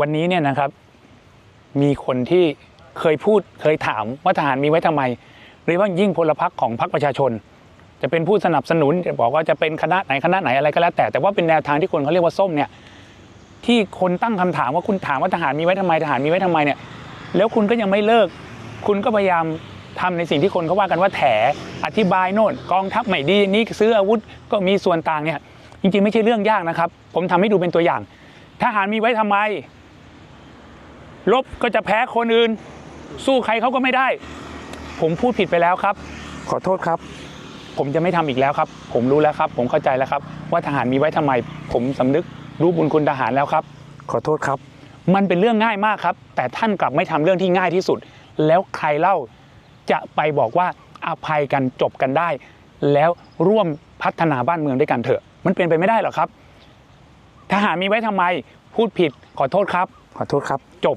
วันนี้เนี่ยนะครับ มีคนที่เคยพูดเคยถามว่าทหารมีไว้ทำไมหรือว่ายิ่งพลพรรคของพรรคประชาชน จะเป็นผู้สนับสนุนจะบอกว่าจะเป็นคณะไหนคณะไหนอะไรก็แล้วแต่แต่ว่าเป็นแนวทางที่คนเขาเรียกว่าส้มเนี่ยที่คนตั้งคำถามว่าคุณถามว่าทหารมีไว้ทำไมทหารมีไว้ทำไมเนี่ย แล้วคุณก็ยังไม่เลิก คุณก็พยายามทำในสิ่งที่คนเขาว่ากันว่าแถอธิบายโน่นกองทัพไม่ดีนี่ซื้ออาวุธก็มีส่วนต่างเนี่ยจริงๆไม่ใช่เรื่องยากนะครับ ผมทำให้ดูเป็นตัวอย่าง ทหารมีไว้ทำไม ลบก็จะแพ้คนอื่น สู้ใครเขาก็ไม่ได้ ผมพูดผิดไปแล้วครับ ขอโทษครับ ผมจะไม่ทำอีกแล้วครับ ผมรู้แล้วครับ ผมเข้าใจแล้วครับ ว่าทหารมีไว้ทำไม ผมสำนึกรู้บุญคุณทหารแล้วครับ ขอโทษครับ มันเป็นเรื่องง่ายมากครับ แต่ท่านกลับไม่ทำเรื่องที่ง่ายที่สุด แล้วใครเล่าจะไปบอกว่าอภัยกันจบกันได้ แล้วร่วมพัฒนาบ้านเมืองด้วยกันเถอะ มันเป็นไปไม่ได้หรอกครับ ทหารมีไว้ทำไม พูดผิดขอโทษครับ ขอโทษครับ จบ